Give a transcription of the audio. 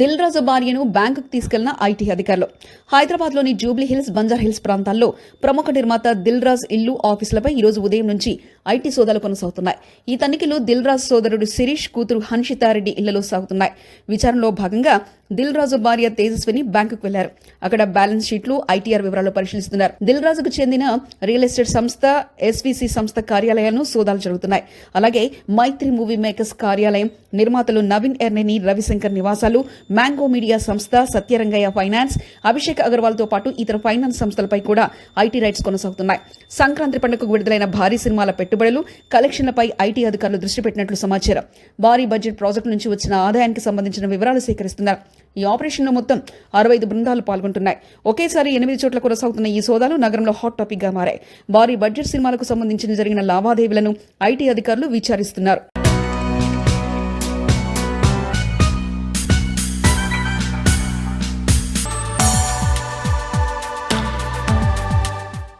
దిల్ రాజు భార్యను బ్యాంకుకు తీసుకెళ్ళిన ఐటీ అధికారులు. హైదరాబాద్లోని జూబ్లీ హిల్స్ బంజార్ హిల్స్ ప్రాంతాల్లో ప్రముఖ నిర్మాత దిల్ రాజ్ ఇల్లు ఆఫీసులపై ఈ రోజు ఉదయం నుంచి ఐటీ సోదాలు కొనసాగుతున్నాయి. ఈ తనిఖీలు దిల్ రాజ్ సోదరుడు శిరీష్ కూతురు హన్షితారెడ్డి ఇళ్ళలో సాగుతున్నాయి. విచారణలో భాగంగా దిల్ రాజు భార్య తేజస్విని బ్యాంకుకు వెళ్ళారు. అక్కడ బ్యాలెన్స్ షీట్లు ఐటీఆర్ వివరాలు పరిశీలిస్తున్నారు. దిల్ రాజుకు చెందిన రియల్ ఎస్టేట్ సంస్థ ఎస్వీసీ సంస్థ కార్యాలయాలను సోదాలు జరుగుతున్నాయి. అలాగే మైత్రి మూవీ మేకర్స్ కార్యాలయం నిర్మాతలు నవీన్ ఎర్నేని రవిశంకర్ నివాసాలు మ్యాంగో మీడియా సంస్థ సత్యరంగయ్య ఫైనాన్స్ అభిషేక్ అగర్వాల్తో పాటు ఇతర ఫైనాన్స్ సంస్థలపై కూడా ఐటీ రైట్స్ కొనసాగుతున్నాయి. సంక్రాంతి పండుగకు విడుదలైన భారీ సినిమాల పెట్టుబడులు కలెక్షన్లపై ఐటీ అధికారులు దృష్టి పెట్టినట్లు సమాచారం. భారీ బడ్జెట్ ప్రాజెక్టు నుంచి వచ్చిన ఆదాయానికి సంబంధించిన వివరాలు సేకరిస్తున్నారు. ఈ ఆపరేషన్లో మొత్తం అరవై ఐదు బృందాలు పాల్గొంటున్నాయి. ఒకేసారి ఎనిమిది చోట్ల కొనసాగుతున్న ఈ సోదాలు నగరంలో హాట్ టాపిక్గా మారాయి. భారీ బడ్జెట్ సినిమాలకు సంబంధించిన జరిగిన లావాదేవీలను ఐటీ అధికారులు విచారిస్తున్నారు.